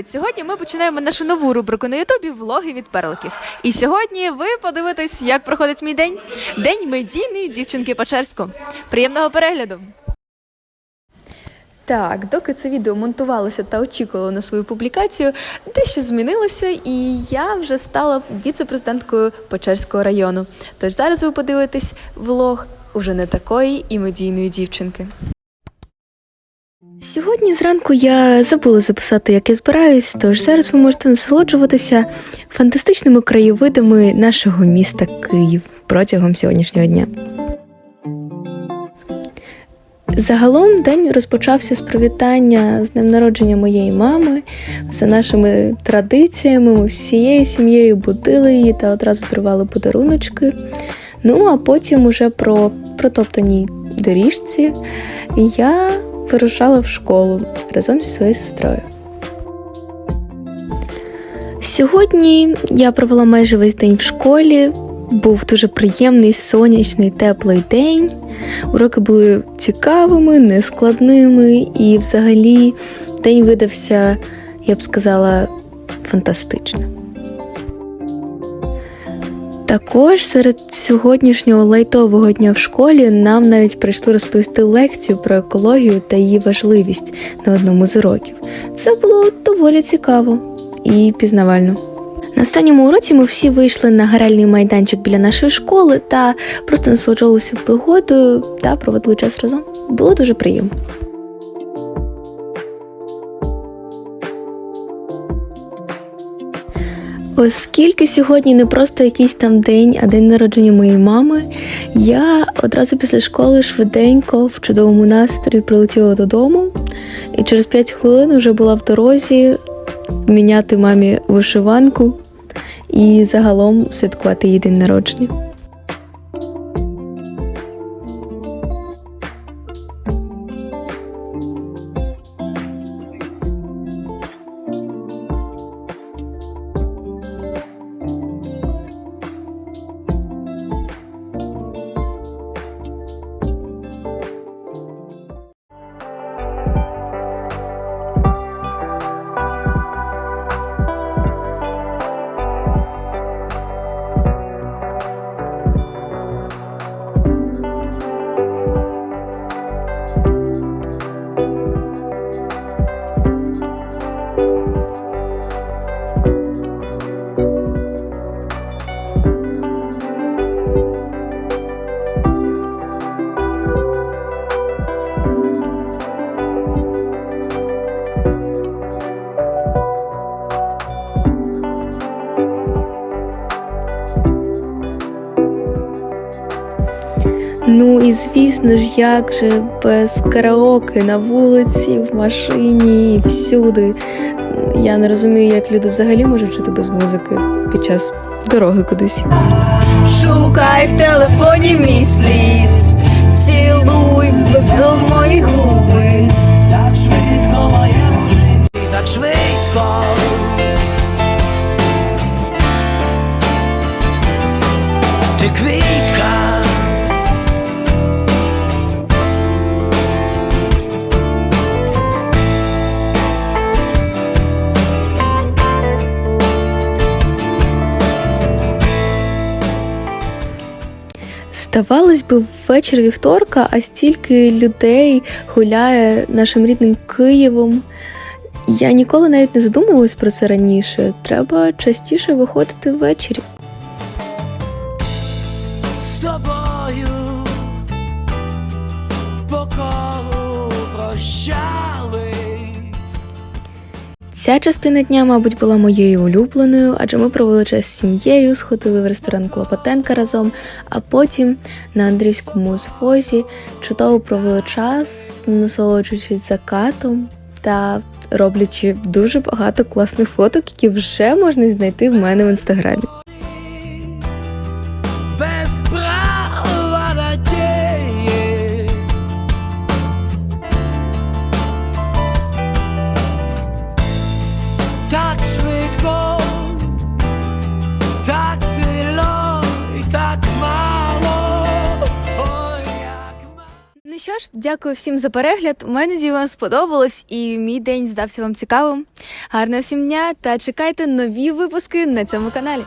привіт! Сьогодні ми починаємо нашу нову рубрику на Ютубі Влоги від перликів. І сьогодні ви подивитесь, як проходить мій день. День медійної дівчинки Печерську. Приємного перегляду! Так, доки це відео монтувалося та очікувало на свою публікацію, дещо змінилося, і я вже стала віце-президенткою Печерського району. Тож зараз ви подивитесь влог уже не такої і медійної дівчинки. Сьогодні зранку я забула записати, як я збираюсь, тож зараз ви можете насолоджуватися фантастичними краєвидами нашого міста Київ протягом сьогоднішнього дня. Загалом день розпочався з привітання з днем народження моєї мами. За нашими традиціями ми всією сім'єю будили її та одразу тривали подаруночки. Ну а потім уже про протоптаній доріжці я вирушала в школу разом зі своєю сестрою. Сьогодні я провела майже весь день в школі. Був дуже приємний, сонячний, теплий день. Уроки були цікавими, нескладними, і взагалі день видався, я б сказала, фантастичним. Також серед сьогоднішнього лайтового дня в школі нам навіть прийшли розповісти лекцію про екологію та її важливість на одному з уроків. Це було доволі цікаво і пізнавально. На останньому уроці ми всі вийшли на гральний майданчик біля нашої школи та просто насолоджувалися погодою та проводили час разом. Було дуже приємно. Оскільки сьогодні не просто якийсь там день, а день народження моєї мами, я одразу після школи швиденько в чудовому настрої прилетіла додому, і через 5 хвилин вже була в дорозі міняти мамі вишиванку і загалом святкувати її день народження. Ну і звісно ж, як же без караоке на вулиці, в машині, всюди. Я не розумію, як люди взагалі можуть жити без музики під час дороги кудись. Шукай в телефоні мій слід, цілуй в мої губи. Так швидко в моєму житті, так швидко. Здавалось би, ввечері вівторка, а стільки людей гуляє нашим рідним Києвом. Я ніколи навіть не задумувалась про це раніше. Треба частіше виходити ввечері. Ця частина дня, мабуть, була моєю улюбленою, адже ми провели час з сім'єю, сходили в ресторан Клопотенка разом, а потім на Андрівському звозі чудово провели час, насолоджуючись закатом та роблячи дуже багато класних фоток, які вже можна знайти в мене в інстаграмі. Мало. що ж, дякую всім за перегляд. Мене надію, вам сподобалось і мій день здався вам цікавим. Гарного всім дня та чекайте нові випуски на цьому каналі.